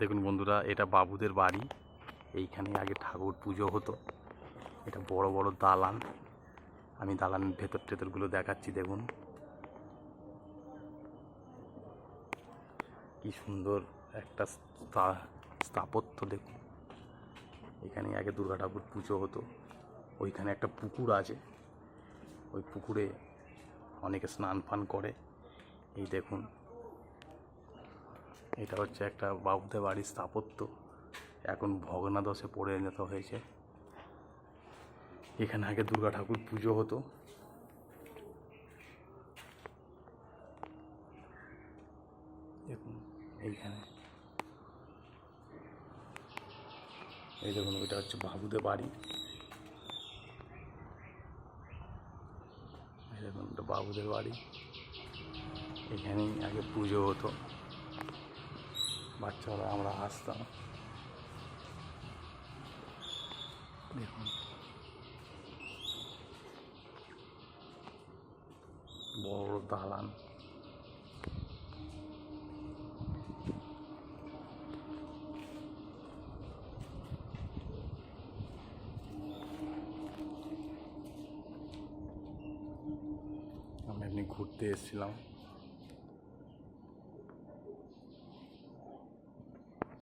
দেখুন বন্ধুরা, এটা বাবুদের বাড়ি। এইখানে আগে ঠাকুর পুজো হতো। এটা বড় বড় দালান। আমি দালানের ভেতর টেতরগুলো দেখাচ্ছি, দেখুন। কি সুন্দর একটা স্থাপত্য, দেখুন। এখানে আগে দুর্গা ঠাকুর পুজো হতো। ওইখানে একটা পুকুর আছে। ওই পুকুরে অনেকে স্নান ফান করে। এই দেখুন এটা হচ্ছে একটা বাবুদের বাড়ির স্থাপত্য। এখন ভগ্নাদশে পরিণত হয়েছে। এখানে আগে দুর্গা ঠাকুর পুজো হতো। দেখুন, এইখানে। এই দেখুন ওইটা হচ্ছে বাবুদের বাড়ি। দেখুন বাবুদের বাড়ি। এখানেই আগে পুজো হতো। বাচ্চারা আমরা আসতাম। দেখুন। বড় দালান। আমরা এমনি ঘুরতে এসেছিলাম।